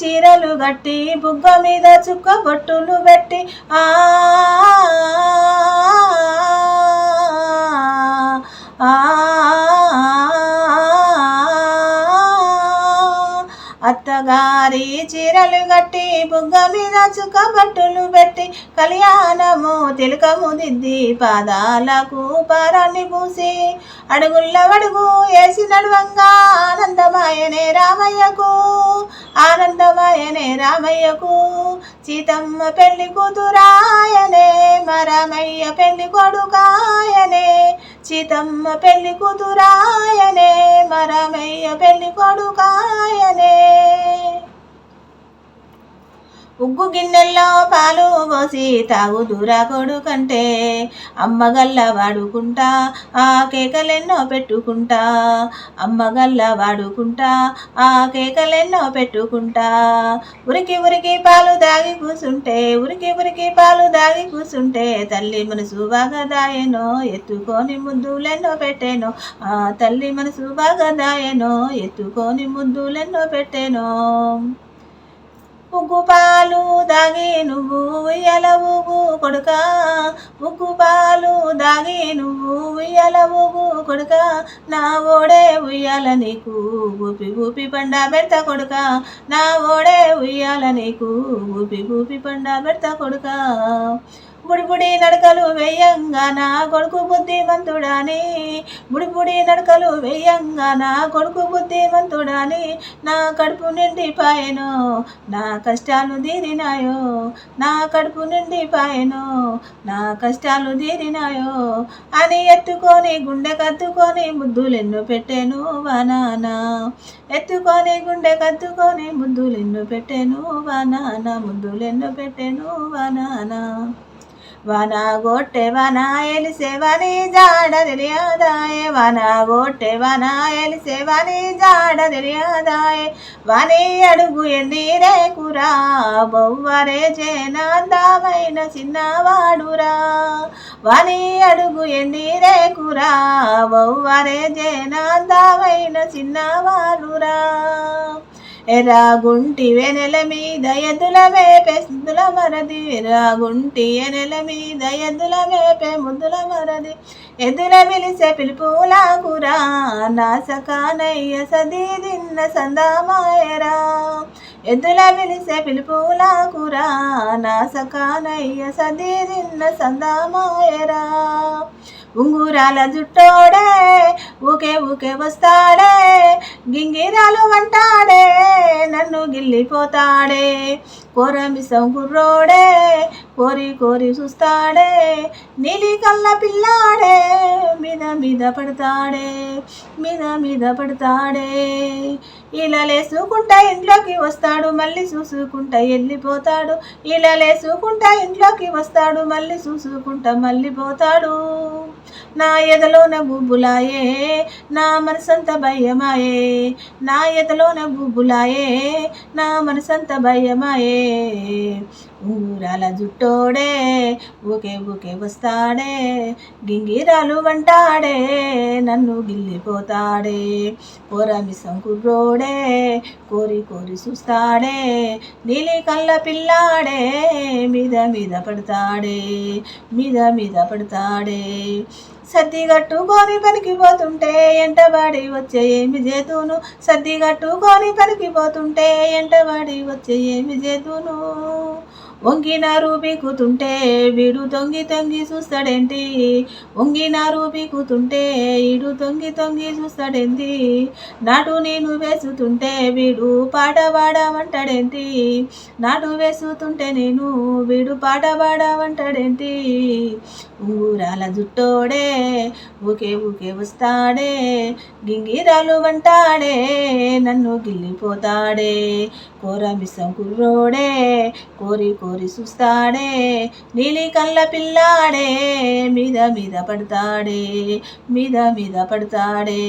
చీరలు గట్టి బుగ్గ మీద చుక్క బొట్టులు పెట్టి ఆ గారి చీరలు గట్టి బుగ్గ మీద చుక్క బట్టులు పెట్టి కళ్యాణము తిలకము దిద్ది పాదాలకు పారాన్ని పూసి అడుగుల్ల అడుగు వేసి నడువంగా ఆనందమాయనే రామయ్యకు ఆనందమాయనే రామయ్యకు. సీతమ్మ పెళ్ళి కూతురాయనే మరమయ్య పెళ్ళి కొడుకాయనే. సీతమ్మ పెళ్ళి కూతురాయనే మరమయ్య పెళ్ళి కొడుకాయనే. ఉగ్గు గిన్నెల్లో పాలు పోసి తాగుదురా కొడుకంటే అమ్మగల్ల వాడుకుంటా ఆ కేకలెన్నో పెట్టుకుంటా. అమ్మగల్ల వాడుకుంటా ఆ కేకలెన్నో పెట్టుకుంటా. ఉరికి ఉరికి పాలు దాగి కూసుంటే ఉరికి ఉరికి పాలు దాగి కూసుంటే తల్లి మనసు బాగా దాయనో ఎత్తుకొని ముద్దులెన్నో పెట్టేనో. ఆ తల్లి మనసు బాగా దాయనో ఎత్తుకొని ముద్దులెన్నో పెట్టేనో. ముగ్గు పాలు దాగి నువ్వు ఎలవుగు కొడుక. ముగ్గు పాలు దాగి నువ్వు ఉయ్యలవుగు కొడుక. నా ఓడే ఉయ్యాల నీకు ఊపి ఊపి పండ పెడతా కొడుక. నా ఓడే ఉయ్యాల నీకు ఊపి ఊపి పండ పెడతా కొడుక. బుడిబుడి నడకలు వేయంగా నా కొడుకు బుద్ధిమంతుడాని. బుడిబుడి నడకలు వేయంగా నా కొడుకు బుద్ధిమంతుడాని. నా కడుపు నిండిపాయను నా కష్టాలు తీరినాయో. నా కడుపు నిండిపాయను నా కష్టాలు తీరినాయో. అని ఎత్తుకొని గుండె కత్తుకొని ముద్దులెన్ను పెట్టాను వానానా. ఎత్తుకొని గుండె కత్తుకొని ముద్దులెన్ను పెట్టాను వానానా. ముద్దులెన్ను పెట్టాను వానానా. వన గొట్టె వన ఎలిసే వని జాడ తెలియదాయే వన గొట్టె వన వని జాడ తెలియదాయే వని అడుగు ఎన్నీరే కురా బొవ్వరే జేనందమైన చిన్నవాడురా. వని అడుగు ఎన్నీరే కురా బొవ్వరే జేనందమైన చిన్నవాడురా. ఎరాగుంటి వెనెల మీద ఎద్దుల పెద్దుల సిద్దుల మరది. ఎరాగుంటి ఎనెల మీద ఎద్దుల వేపే ముద్దుల మరది. ఎద్దుల పిలిసే పిలుపులాకురా నాసకానయ్య సది దిన్న సందామాయరా. ఎద్దుల పిలిసే పిలుపులాకురా నాసకానయ్య సది దిన్న సందామాయరా. ఉంగురాల జుట్టోడే ఊకే ఊకే వస్తాడే గింగిరాలు వంటాడే నన్ను గిల్లిపోతాడే. కోరమిసం గుర్రోడే కోరి కోరి చూస్తాడే నీలి కళ్ళ పిల్లాడే మీద మీద పడతాడే మీద మీద పడతాడే. ఇలా లేసుకుంటా ఇంట్లోకి వస్తాడు మళ్ళీ చూసుకుంటా వెళ్ళిపోతాడు ఇలా లేసుకుంటా ఇంట్లోకి వస్తాడు మళ్ళీ చూసుకుంటా మళ్ళీ పోతాడు. నా ఎదలోన గుబ్బులాయే నా మనసంత భయమాయే. నా ఎదలోన గుబ్బులాయే నా మనసంత భయమాయే. ఊరాల జుట్టోడే ఊకే ఊకే వస్తాడే గింగిరాలు వంటాడే నన్ను గిల్లిపోతాడే. కోరమిసం కుర్రోడే కోరి కోరి చూస్తాడే నీలి కళ్ళ పిల్లాడే మీద మీద పడతాడే మీద మీద పడతాడే. సర్ది కట్టుకొని పనికి పోతుంటే ఎంటబడి వచ్చే ఏమి చేతును? సర్ది పనికి పోతుంటే ఎంటబడి వచ్చే ఏమి చేతును? వంగినారు బీకుతుంటే వీడు తొంగి తొంగి చూస్తాడేంటి? వంగినారు బీకుతుంటే ఈడు తొంగి తొంగి చూస్తాడేంటి? నాటు నేను వేసుతుంటే వీడు పాట పాడమంటాడేంటి నాటు వేసుతుంటే నేను వీడు పాట పాడమంటాడేంటి ఊరాల జుట్టోడే ఊకే ఊకే వస్తాడే గింగిరాలు వంటాడే నన్ను గిల్లిపోతాడే. కోరమిసం కుర్రోడే కోరి కోరి చూస్తాడే నీలి కళ్ళ పిల్లాడే మీద మీద పడతాడే మీద మీద పడతాడే.